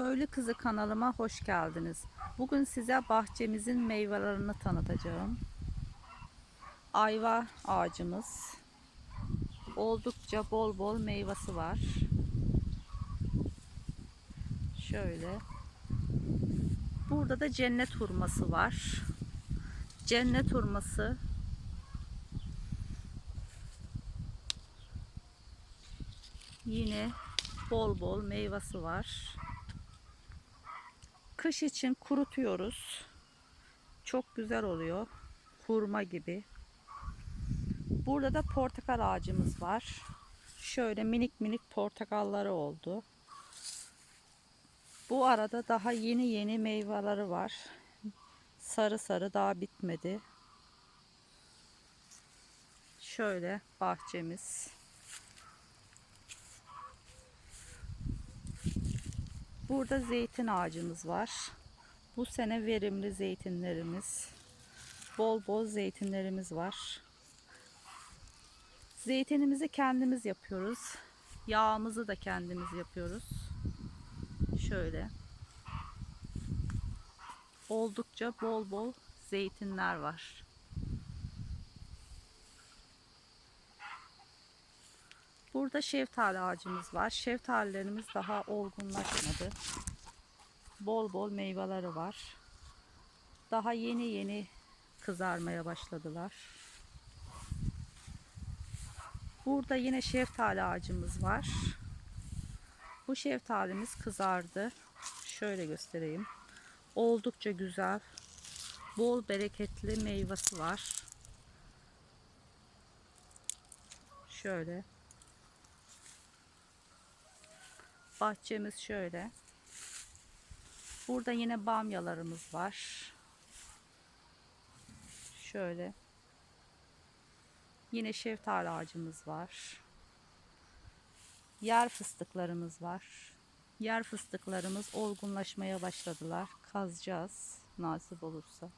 Köylü Kızı kanalıma hoş geldiniz. Bugün size bahçemizin meyvelerini tanıtacağım. Ayva ağacımız. Oldukça bol bol meyvesi var. Şöyle. Burada da cennet hurması var. Cennet hurması yine bol bol meyvesi var. Kış için kurutuyoruz. Çok güzel oluyor. Hurma gibi. Burada da portakal ağacımız var. Şöyle minik minik portakalları oldu. Bu arada daha yeni yeni meyveleri var. Sarı sarı daha bitmedi. Şöyle bahçemiz. Burada zeytin ağacımız var. Bu sene verimli zeytinlerimiz. Bol bol zeytinlerimiz var. Zeytinimizi kendimiz yapıyoruz. Yağımızı da kendimiz yapıyoruz. Şöyle. Oldukça bol bol zeytinler var. Burada şeftali ağacımız var. Şeftalilerimiz daha olgunlaşmadı. Bol bol meyveleri var. Daha yeni yeni kızarmaya başladılar. Burada yine şeftali ağacımız var. Bu şeftalimiz kızardı. Şöyle göstereyim. Oldukça güzel. Bol bereketli meyvesi var. Şöyle. Bahçemiz şöyle. Burada yine bamyalarımız var. Şöyle. Yine şeftali ağacımız var. Yer fıstıklarımız var. Yer fıstıklarımız olgunlaşmaya başladılar. Kazacağız nasip olursa.